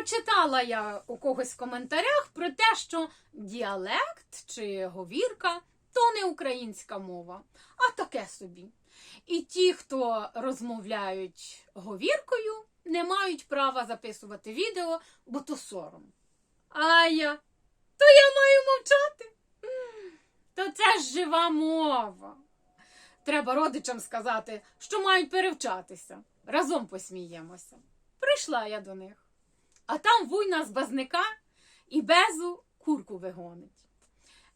Прочитала я у когось в коментарях про те, що діалект чи говірка то не українська мова, а таке собі. І ті, хто розмовляють говіркою, не мають права записувати відео, бо то сором. А я, то я маю мовчати. То це ж жива мова. Треба родичам сказати, що мають перевчатися. Разом посміємося. Прийшла я до них. А там вуйна з базника і безу курку вигонить.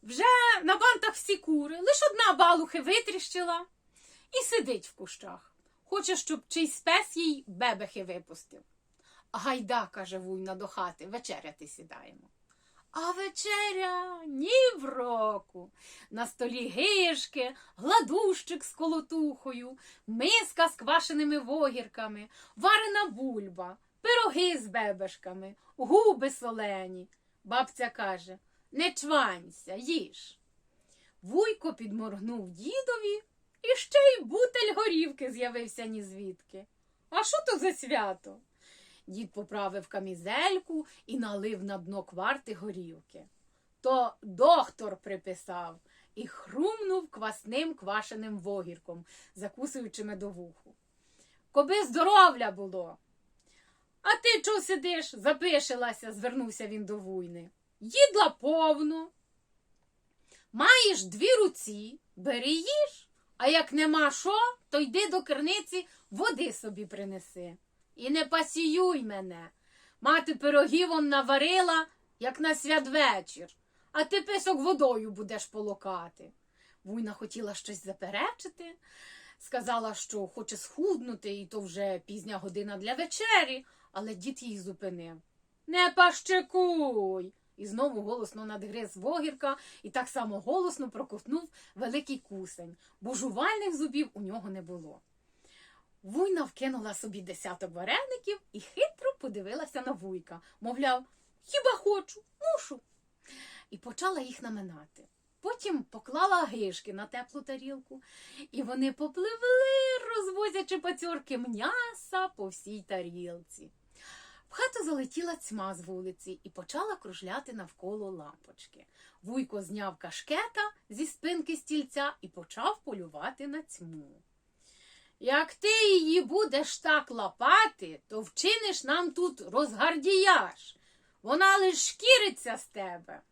Вже на бантах всі кури, лише одна балухи витріщила і сидить в кущах. Хоче, щоб чийсь пес їй бебехи випустив. Гайда, каже вуйна до хати, вечеряти сідаємо. А вечеря ні в року. На столі гишки, гладущик з колотухою, миска з квашеними вогірками, варена бульба, пироги з бебешками, губи солені. Бабця каже не чванься, їж. Вуйко підморгнув дідові, і ще й бутель горівки з'явився ні звідки. А що то за свято? Дід поправив камізельку і налив на дно кварти горівки. То доктор приписав і хрумнув квасним квашеним вогірком, закусуючи медовуху. Коби здоровля було. А ти чого сидиш? Запишилася, звернувся він до вуйни. Їдла повно. Маєш дві руці, бери їж, а як нема що, то йди до керниці, води собі принеси. І не пасіюй мене. Мати пирогів он наварила, як на святвечір, а ти писок водою будеш полокати. Вуйна хотіла щось заперечити, сказала, що хоче схуднути, і то вже пізня година для вечері, але дід її зупинив. Не пащекуй. І знову голосно надгриз вогірка і так само голосно проковтнув великий кусень, бо жувальних зубів у нього не було. Вуйна вкинула собі десяток вареників і хитро подивилася на вуйка, мовляв, хіба хочу, мушу. І почала їх наминати. Потім поклала гишки на теплу тарілку, і вони попливли, розвозячи пацьорки м'яса по всій тарілці. В хату залетіла цьма з вулиці і почала кружляти навколо лампочки. Вуйко зняв кашкета зі спинки стільця і почав полювати на цьму. Як ти її будеш так лапати, то вчиниш нам тут розгардіяж. Вона лиш шкіриться з тебе.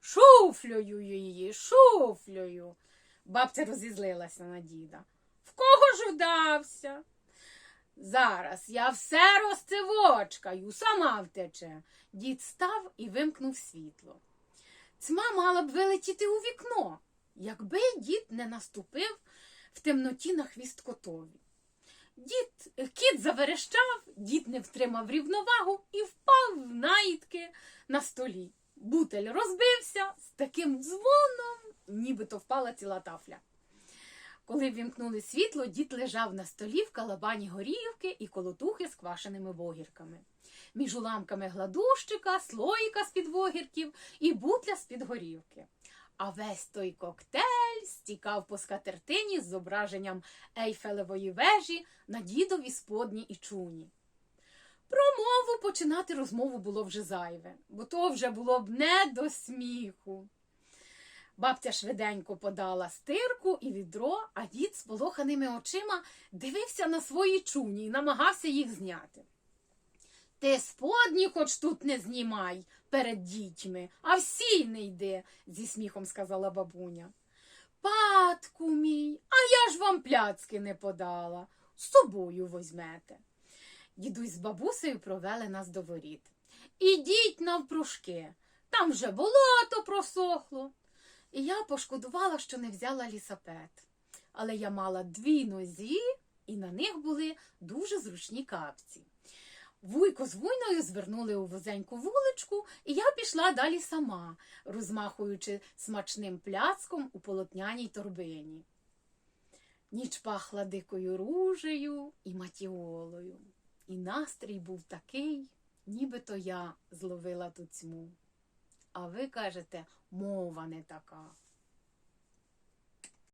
Шуфлюю її, шуфлюю. Бабця розізлилася на діда. В кого ж вдався? Зараз я все розцевочкаю, сама втече. Дід став і вимкнув світло. Цьма мала б вилетіти у вікно, якби дід не наступив в темноті на хвіст котові. Дід, кіт заверещав, дід не втримав рівновагу і впав в наїдки на столі. Бутель розбився з таким дзвоном, нібито впала ціла тафля. Коли ввімкнули світло, дід лежав на столі в калабані горівки і колотухи з квашеними вогірками. Між уламками гладущика, слоїка з-під вогірків і бутля з-під горівки. А весь той коктейль стікав по скатертині з зображенням Ейфелевої вежі на дідові сподні і чуні. Про мову починати розмову було вже зайве, бо то вже було б не до сміху. Бабця швиденько подала стирку і відро, а дід з полоханими очима дивився на свої чуні і намагався їх зняти. Ти сподні хоч тут не знімай перед дітьми, а всі не йди, зі сміхом сказала бабуня. Патку мій, а я ж вам пляцки не подала. З собою возьмете. Дідусь з бабусею провели нас до воріт. Ідіть навпрушки, там вже болото просохло. І я пошкодувала, що не взяла лісапет. Але я мала дві нозі, і на них були дуже зручні капці. Вуйко з вуйною звернули у вузеньку вуличку, і я пішла далі сама, розмахуючи смачним пляцком у полотняній торбині. Ніч пахла дикою ружею і матіолою, і настрій був такий, нібито я зловила ту цьму. А ви кажете, мова не така.